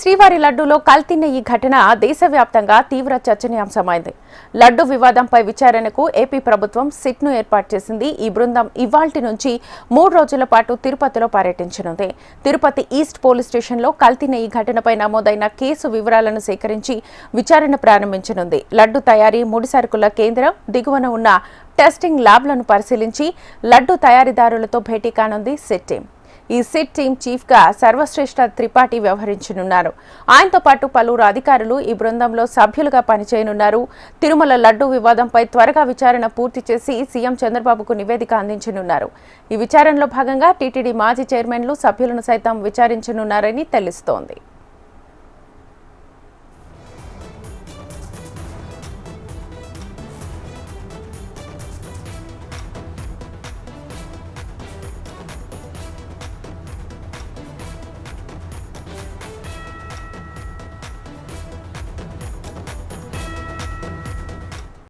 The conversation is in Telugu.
శ్రీవారి లడ్డూలో కల్తిన్న ఈ ఘటన దేశవ్యాప్తంగా తీవ్ర చర్చనీయాంశమైంది. లడ్డు వివాదంపై విచారణకు ఏపీ ప్రభుత్వం సిట్ను ఏర్పాటు చేసింది. ఈ బృందం ఇవాల్టి నుంచి మూడు రోజుల పాటు తిరుపతిలో పర్యటించనుంది. తిరుపతి ఈస్ట్ పోలీస్ స్టేషన్లో కల్తిన్న ఈ ఘటనపై నమోదైన కేసు వివరాలను సేకరించి విచారణ ప్రారంభించనుంది. లడ్డు తయారీ ముడి సరుకుల కేంద్రం దిగువన ఉన్న టెస్టింగ్ ల్యాబ్లను పరిశీలించి లడ్డు తయారీదారులతో భేటీ కానుంది సిట్ టీం. ఈ సిట్ టీం చీఫ్గా సర్వశ్రేష్ఠ త్రిపాఠి వ్యవహరించనున్నారు. ఆయనతో పాటు పలువురు అధికారులు ఈ బృందంలో సభ్యులుగా పనిచేయనున్నారు. తిరుమల లడ్డు వివాదంపై త్వరగా విచారణ పూర్తి చేసి సీఎం చంద్రబాబుకు నివేదిక అందించనున్నారు. ఈ విచారణలో భాగంగా టీటీడీ మాజీ చైర్మన్లు సభ్యులను సైతం విచారించనున్నారని తెలుస్తోంది.